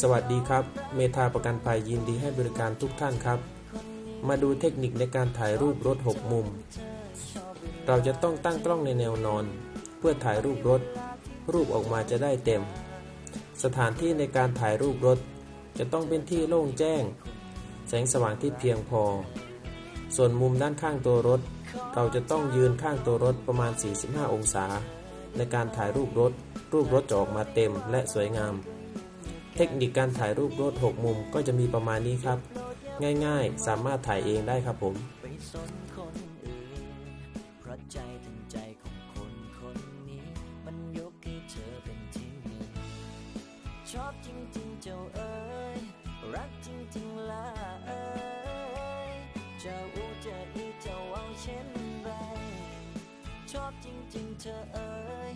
สวัสดีครับ เมธาประกันภัยยินดีให้บริการทุกท่านครับ มาดูเทคนิคในการถ่ายรูปรถ 6 มุม เราจะต้องตั้งกล้องในแนวนอน เพื่อถ่ายรูปรถ รูปออกมาจะได้เต็ม สถานที่ในการถ่ายรูปรถ จะต้องเป็นที่โล่งแจ้ง แสงสว่างที่เพียงพอ ส่วนมุมด้านข้างตัวรถ เราจะต้องยืนข้างตัวรถประมาณ 45 องศา ในการถ่ายรูปรถ รูปรถจะออกมาเต็มและสวยงาม เทคนิคการถ่ายรูปรถ6มุมก็จะมีประมาณนี้ครับ ง่ายๆ สามารถถ่ายเองได้ครับผมชอบจริงๆเจ้าเอ๋ยรักจริงๆล่ะเอ๋ยจะอูจะอีจะเอาเช่นไร ชอบจริงๆเธอเอ๋ย